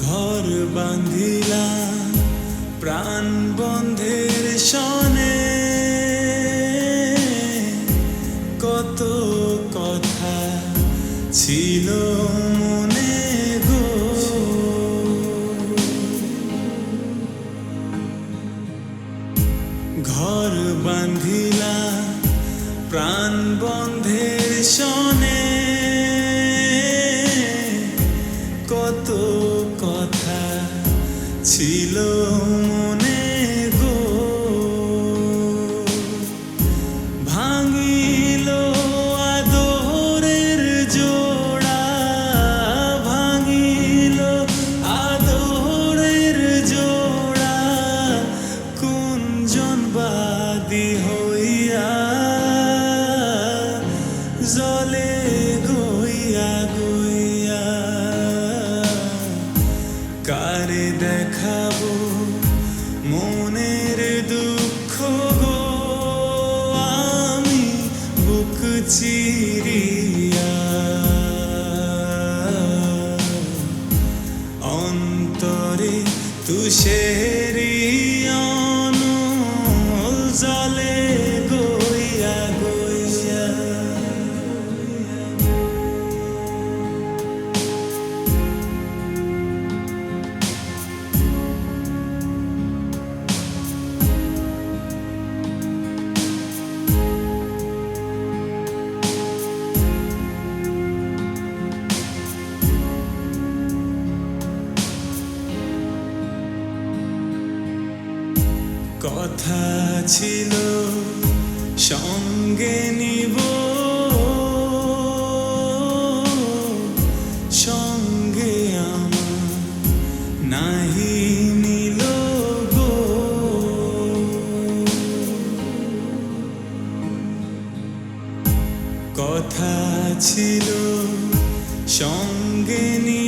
ঘর বাঁধিলাম প্রাণ বন্ধের সনে। কত কথা ছিল মনে গো। ঘর বাঁধিলাম প্রাণ বন্ধের সনে। ছিল মনে গো। ভাঙিল আদরের জোড়া ভাঙিল আদরের জোড়া। কুঞ্জন বাদী চিরিয়া। অন্তরে তুষেরি কথা ছিল সঙ্গে নিব। সঙ্গে আমার নাহি নিল গো। কথা ছিল সঙ্গে নিব।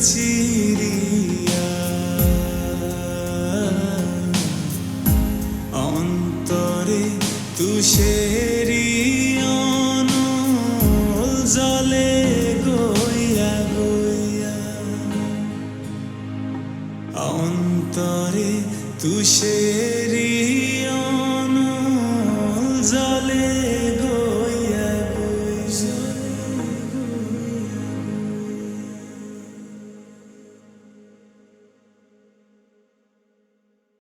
চিরিয়া। অন্তরে তুষেরি জলে গইয়া গইয়া। অন্তরে তুষেরি